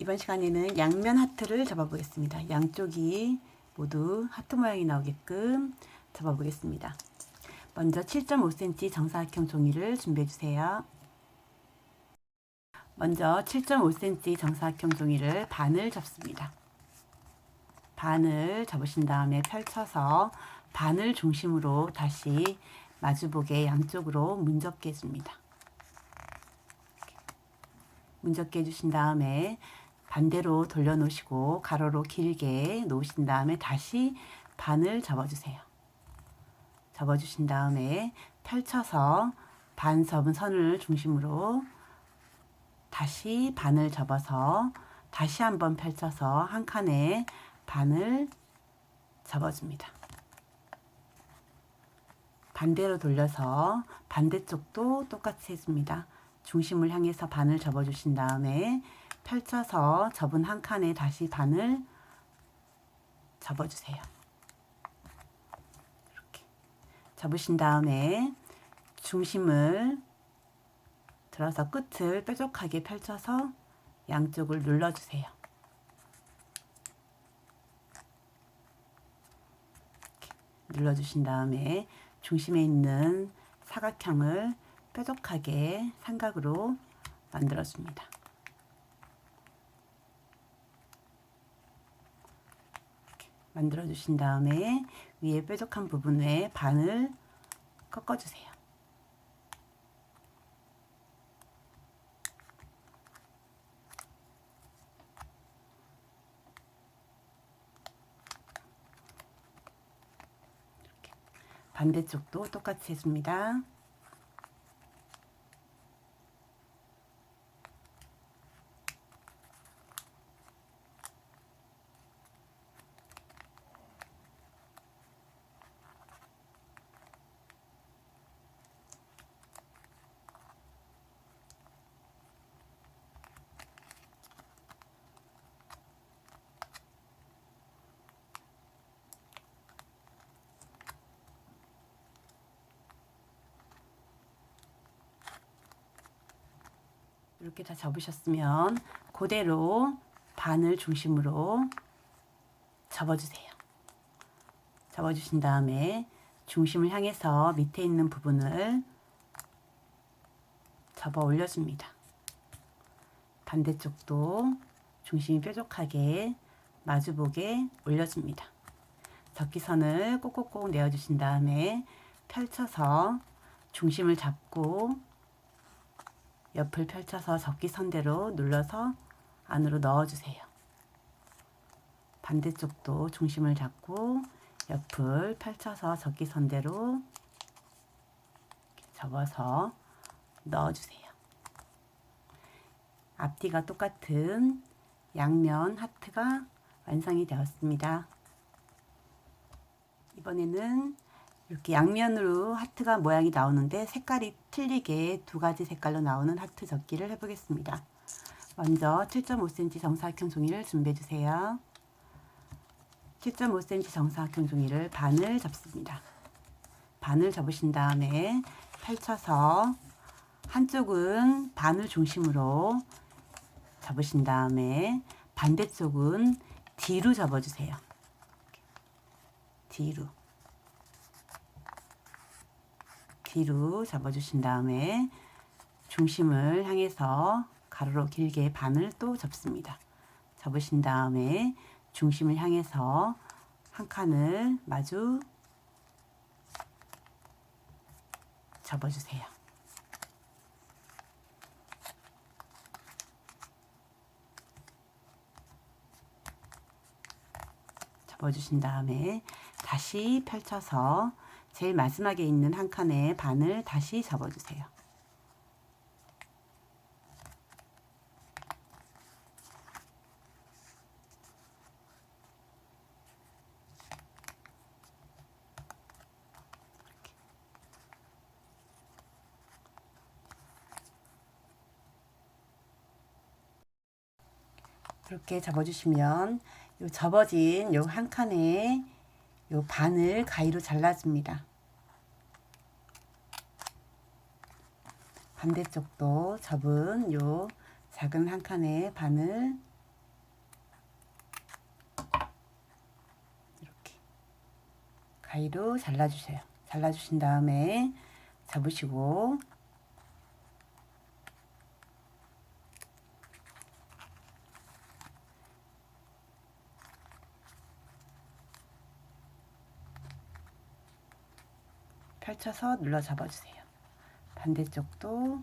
이번 시간에는 양면 하트를 접어보겠습니다. 양쪽이 모두 하트 모양이 나오게끔 접어보겠습니다. 먼저 7.5cm 정사각형 종이를 준비해 주세요. 먼저 7.5cm 정사각형 종이를 반을 접습니다. 반을 접으신 다음에 펼쳐서 반을 중심으로 다시 마주보게 양쪽으로 문접게 해줍니다. 문접게 해주신 다음에 반대로 돌려놓으시고 가로로 길게 놓으신 다음에 다시 반을 접어주세요. 접어주신 다음에 펼쳐서 반 접은 선을 중심으로 다시 반을 접어서 다시 한번 펼쳐서 한 칸에 반을 접어줍니다. 반대로 돌려서 반대쪽도 똑같이 해줍니다. 중심을 향해서 반을 접어주신 다음에 펼쳐서 접은 한 칸에 다시 반을 접어주세요. 이렇게 접으신 다음에 중심을 들어서 끝을 뾰족하게 펼쳐서 양쪽을 눌러주세요. 눌러주신 다음에 중심에 있는 사각형을 뾰족하게 삼각으로 만들어줍니다. 이렇게 만들어 주신 다음에 위에 뾰족한 부분에 반을 꺾어 주세요. 이렇게 반대쪽도 똑같이 해줍니다. 이렇게 다 접으셨으면 그대로 반을 중심으로 접어주세요. 접어주신 다음에 중심을 향해서 밑에 있는 부분을 접어 올려줍니다. 반대쪽도 중심이 뾰족하게 마주보게 올려줍니다. 접기선을 꼭꼭꼭 내어주신 다음에 펼쳐서 중심을 잡고 옆을 펼쳐서 접기선대로 눌러서 안으로 넣어주세요. 반대쪽도 중심을 잡고 옆을 펼쳐서 접기선대로 접어서 넣어주세요. 앞뒤가 똑같은 양면 하트가 완성이 되었습니다. 이번에는 이렇게 양면으로 하트가 모양이 나오는데 색깔이 틀리게 두 가지 색깔로 나오는 하트 접기를 해보겠습니다. 먼저 7.5cm 정사각형 종이를 준비해 주세요. 7.5cm 정사각형 종이를 반을 접습니다. 반을 접으신 다음에 펼쳐서 한쪽은 반을 중심으로 접으신 다음에 반대쪽은 뒤로 접어주세요. 뒤로. 뒤로 잡아주신 다음에 중심을 향해서 가로로 길게 반을 또 접습니다. 접으신 다음에 중심을 향해서 한 칸을 마주 접어주세요. 접어주신 다음에 다시 펼쳐서 제일 마지막에 있는 한 칸에 반을 다시 접어주세요. 이렇게 접어주시면 요 접어진 요 한 칸에 요 반을 가위로 잘라줍니다. 반대쪽도 접은 요 작은 한 칸의 바늘 이렇게 가위로 잘라주세요. 잘라주신 다음에 잡으시고 펼쳐서 눌러 잡아주세요. 반대쪽도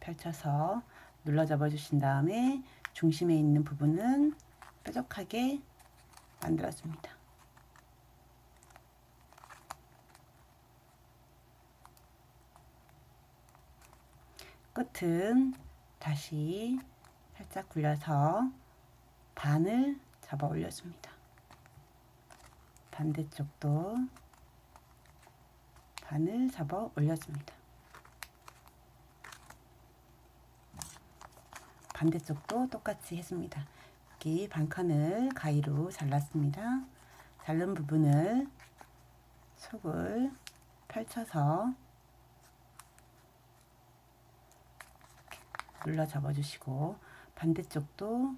펼쳐서 눌러 잡아 주신 다음에 중심에 있는 부분은 뾰족하게 만들어 줍니다. 끝은 다시 살짝 굴려서 반을 잡아 올려줍니다. 반대쪽도 반을 잡아 올려줍니다. 반대쪽도 똑같이 했습니다. 여기 반칸을 가위로 잘랐습니다. 자른 부분을 속을 펼쳐서 눌러 잡아주시고 반대쪽도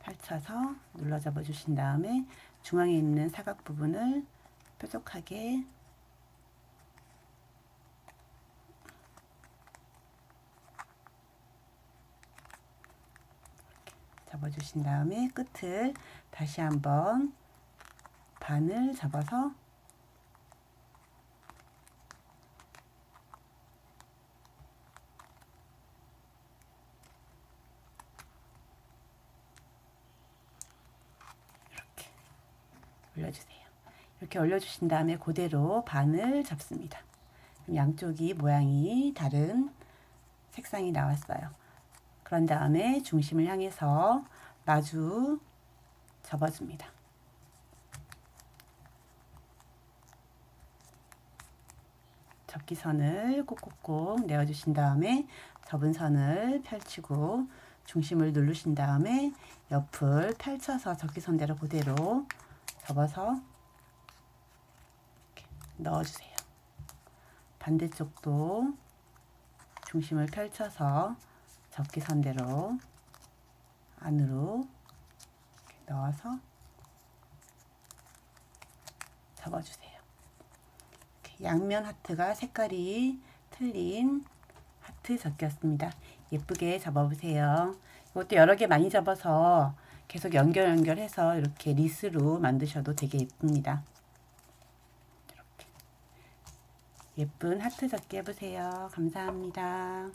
펼쳐서 눌러 잡아 주신 다음에 중앙에 있는 사각 부분을 뾰족하게 잡아주신 다음에 끝을 다시 한번 반을 잡아서 올려주세요. 이렇게 올려주신 다음에 그대로 반을 잡습니다. 그럼 양쪽이 모양이 다른 색상이 나왔어요. 그런 다음에 중심을 향해서 마주 접어줍니다. 접기 선을 꼭꼭꼭 내어주신 다음에 접은 선을 펼치고 중심을 누르신 다음에 옆을 펼쳐서 접기 선대로 그대로 접어서 이렇게 넣어주세요. 반대쪽도 중심을 펼쳐서 접기선대로 안으로 이렇게 넣어서 접어주세요. 양면 하트가 색깔이 틀린 하트 접기였습니다. 예쁘게 접어보세요. 이것도 여러 개 많이 접어서 계속 연결 연결해서 이렇게 리스로 만드셔도 되게 예쁩니다. 이렇게 예쁜 하트 접기 해보세요. 감사합니다.